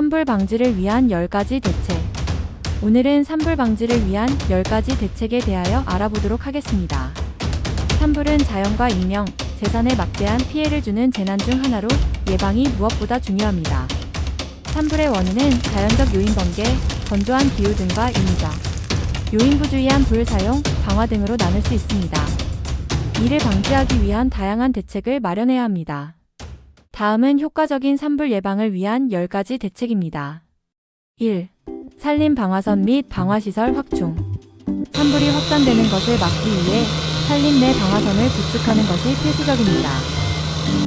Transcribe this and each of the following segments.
산불 방지를 위한 10가지 대책. 오늘은 산불 방지를 위한 10가지 대책에 대하여 알아보도록 하겠습니다. 산불은 자연과 인명, 재산에 막대한 피해를 주는 재난 중 하나로 예방이 무엇보다 중요합니다. 산불의 원인은 자연적 요인 번개, 건조한 기후 등과 인위적, 요인 부주의한 불 사용, 방화 등으로 나눌 수 있습니다. 이를 방지하기 위한 다양한 대책을 마련해야 합니다. 다음은 효과적인 산불 예방을 위한 10가지 대책입니다. 1. 산림 방화선 및 방화시설 확충. 산불이 확산되는 것을 막기 위해 산림 내 방화선을 구축하는 것이 필수적입니다.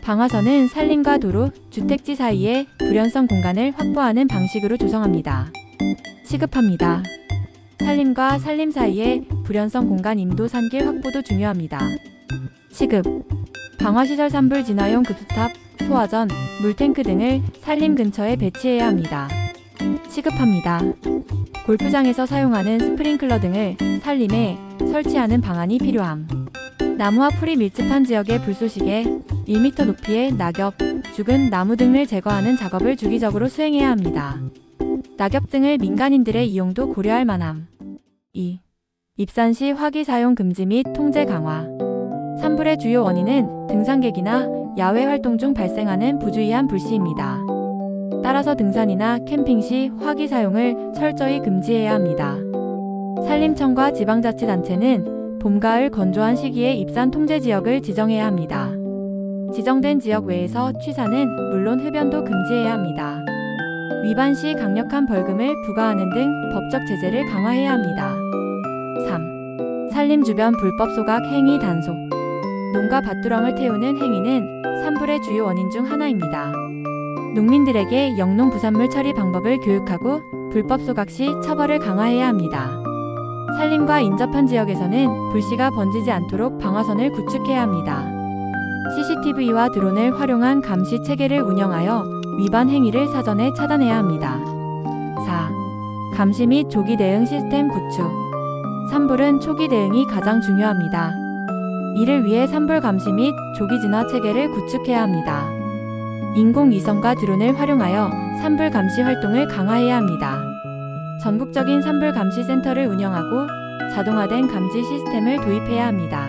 방화선은 산림과 도로, 주택지 사이에 불연성 공간을 확보하는 방식으로 조성합니다. 시급합니다. 산림과 산림 사이에 불연성 공간 임도 산길 확보도 중요합니다. 시급 방화시설 산불 진화용 급수탑, 소화전, 물탱크 등을 산림 근처에 배치해야 합니다. 시급합니다. 골프장에서 사용하는 스프링클러 등을 산림에 설치하는 방안이 필요함. 나무와 풀이 밀집한 지역의 불쏘시개, 1m 높이의 낙엽, 죽은 나무 등을 제거하는 작업을 주기적으로 수행해야 합니다. 낙엽 등을 민간인들의 이용도 고려할 만함. 2. 입산 시 화기 사용 금지 및 통제 강화. 산불의 주요 원인은 등산객이나 야외 활동 중 발생하는 부주의한 불씨입니다. 따라서 등산이나 캠핑 시 화기 사용을 철저히 금지해야 합니다. 산림청과 지방자치단체는 봄, 가을 건조한 시기에 입산 통제 지역을 지정해야 합니다. 지정된 지역 외에서 취사는 물론 흡연도 금지해야 합니다. 위반 시 강력한 벌금을 부과하는 등 법적 제재를 강화해야 합니다. 3. 산림 주변 불법 소각 행위 단속. 농가 밭두렁을 태우는 행위는 산불의 주요 원인 중 하나입니다. 농민들에게 영농 부산물 처리 방법을 교육하고 불법 소각 시 처벌을 강화해야 합니다. 산림과 인접한 지역에서는 불씨가 번지지 않도록 방화선을 구축해야 합니다. CCTV와 드론을 활용한 감시 체계를 운영하여 위반 행위를 사전에 차단해야 합니다. 4. 감시 및 조기 대응 시스템 구축. 산불은 초기 대응이 가장 중요합니다. 이를 위해 산불 감시 및 조기 진화 체계를 구축해야 합니다. 인공위성과 드론을 활용하여 산불 감시 활동을 강화해야 합니다. 전국적인 산불 감시 센터를 운영하고 자동화된 감지 시스템을 도입해야 합니다.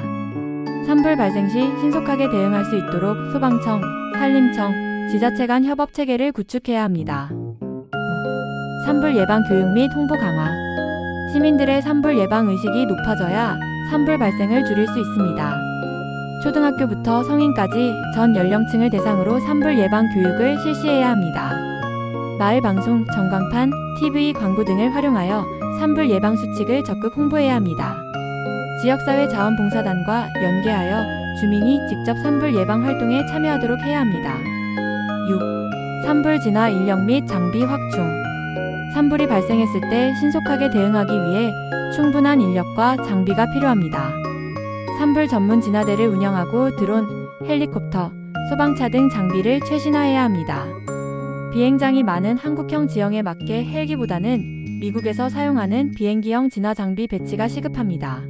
산불 발생 시 신속하게 대응할 수 있도록 소방청, 산림청, 지자체 간 협업 체계를 구축해야 합니다. 산불 예방 교육 및 홍보 강화. 시민들의 산불 예방 의식이 높아져야 산불 발생을 줄일 수 있습니다. 초등학교부터 성인까지 전 연령층을 대상으로 산불 예방 교육을 실시해야 합니다. 마을 방송, 전광판, TV 광고 등을 활용하여 산불 예방 수칙을 적극 홍보해야 합니다. 지역사회 자원봉사단과 연계하여 주민이 직접 산불 예방 활동에 참여하도록 해야 합니다. 6. 산불 진화 인력 및 장비 확충. 산불이 발생했을 때 신속하게 대응하기 위해 충분한 인력과 장비가 필요합니다. 산불 전문 진화대를 운영하고 드론, 헬리콥터, 소방차 등 장비를 최신화해야 합니다. 비행장이 많은 한국형 지형에 맞게 헬기보다는 미국에서 사용하는 비행기형 진화 장비 배치가 시급합니다.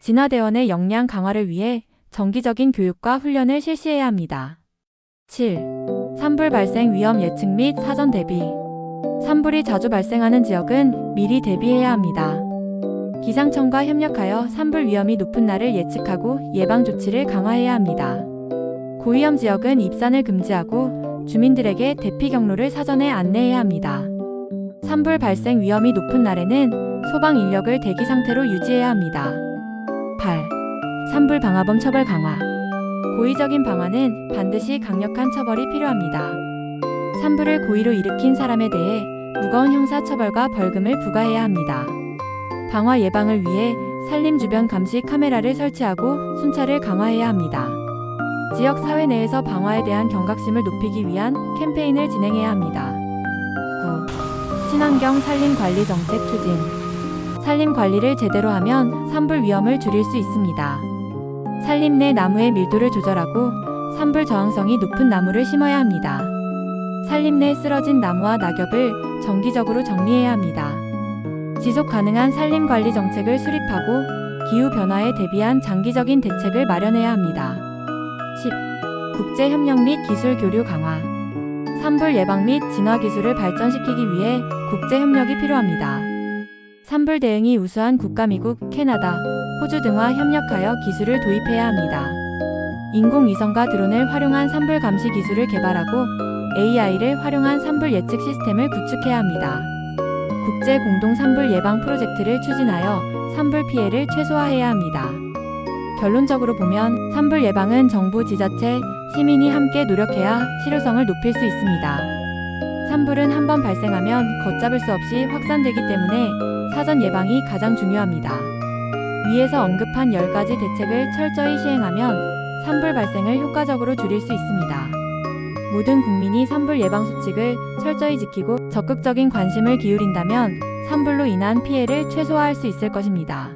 진화대원의 역량 강화를 위해 정기적인 교육과 훈련을 실시해야 합니다. 7. 산불 발생 위험 예측 및 사전 대비. 산불이 자주 발생하는 지역은 미리 대비해야 합니다. 기상청과 협력하여 산불 위험이 높은 날을 예측하고 예방 조치를 강화해야 합니다. 고위험 지역은 입산을 금지하고 주민들에게 대피 경로를 사전에 안내해야 합니다. 산불 발생 위험이 높은 날에는 소방 인력을 대기 상태로 유지해야 합니다. 8. 산불 방화범 처벌 강화. 고의적인 방화는 반드시 강력한 처벌이 필요합니다. 산불을 고의로 일으킨 사람에 대해 무거운 형사 처벌과 벌금을 부과해야 합니다. 방화 예방을 위해 산림 주변 감시 카메라를 설치하고 순찰을 강화해야 합니다. 지역 사회 내에서 방화에 대한 경각심을 높이기 위한 캠페인을 진행해야 합니다. 9. 친환경 산림 관리 정책 추진. 산림 관리를 제대로 하면 산불 위험을 줄일 수 있습니다. 산림 내 나무의 밀도를 조절하고 산불 저항성이 높은 나무를 심어야 합니다. 산림 내 쓰러진 나무와 낙엽을 정기적으로 정리해야 합니다. 지속 가능한 산림 관리 정책을 수립하고 기후 변화에 대비한 장기적인 대책을 마련해야 합니다. 10. 국제 협력 및 기술 교류 강화. 산불 예방 및 진화 기술을 발전시키기 위해 국제 협력이 필요합니다. 산불 대응이 우수한 국가 미국, 캐나다, 호주 등과 협력하여 기술을 도입해야 합니다. 인공위성과 드론을 활용한 산불 감시 기술을 개발하고 AI를 활용한 산불 예측 시스템을 구축해야 합니다. 국제 공동 산불 예방 프로젝트를 추진하여 산불 피해를 최소화해야 합니다. 결론적으로 보면 산불 예방은 정부, 지자체, 시민이 함께 노력해야 실효성을 높일 수 있습니다. 산불은 한 번 발생하면 걷잡을 수 없이 확산되기 때문에 사전 예방이 가장 중요합니다. 위에서 언급한 10가지 대책을 철저히 시행하면 산불 발생을 효과적으로 줄일 수 있습니다. 모든 국민이 산불 예방 수칙을 철저히 지키고 적극적인 관심을 기울인다면 산불로 인한 피해를 최소화할 수 있을 것입니다.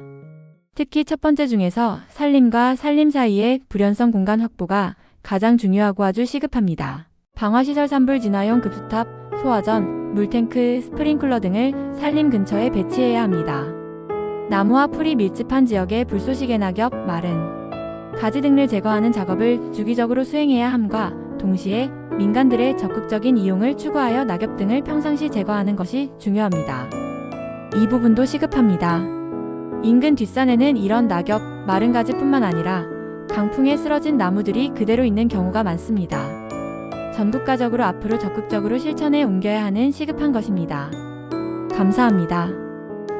특히 첫 번째 중에서 산림과 산림 사이의 불연성 공간 확보가 가장 중요하고 아주 시급합니다. 방화시설 산불 진화용 급수탑, 소화전, 물탱크, 스프링클러 등을 산림 근처에 배치해야 합니다. 나무와 풀이 밀집한 지역의 불쏘시개 낙엽, 마른, 가지 등을 제거하는 작업을 주기적으로 수행해야 함과 동시에 민간들의 적극적인 이용을 추구하여 낙엽 등을 평상시 제거하는 것이 중요합니다. 이 부분도 시급합니다. 인근 뒷산에는 이런 낙엽, 마른 가지뿐만 아니라 강풍에 쓰러진 나무들이 그대로 있는 경우가 많습니다. 전국가적으로 앞으로 적극적으로 실천해 옮겨야 하는 시급한 것입니다. 감사합니다.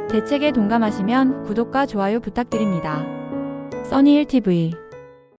대책에 동감하시면 구독과 좋아요 부탁드립니다. 써니힐TV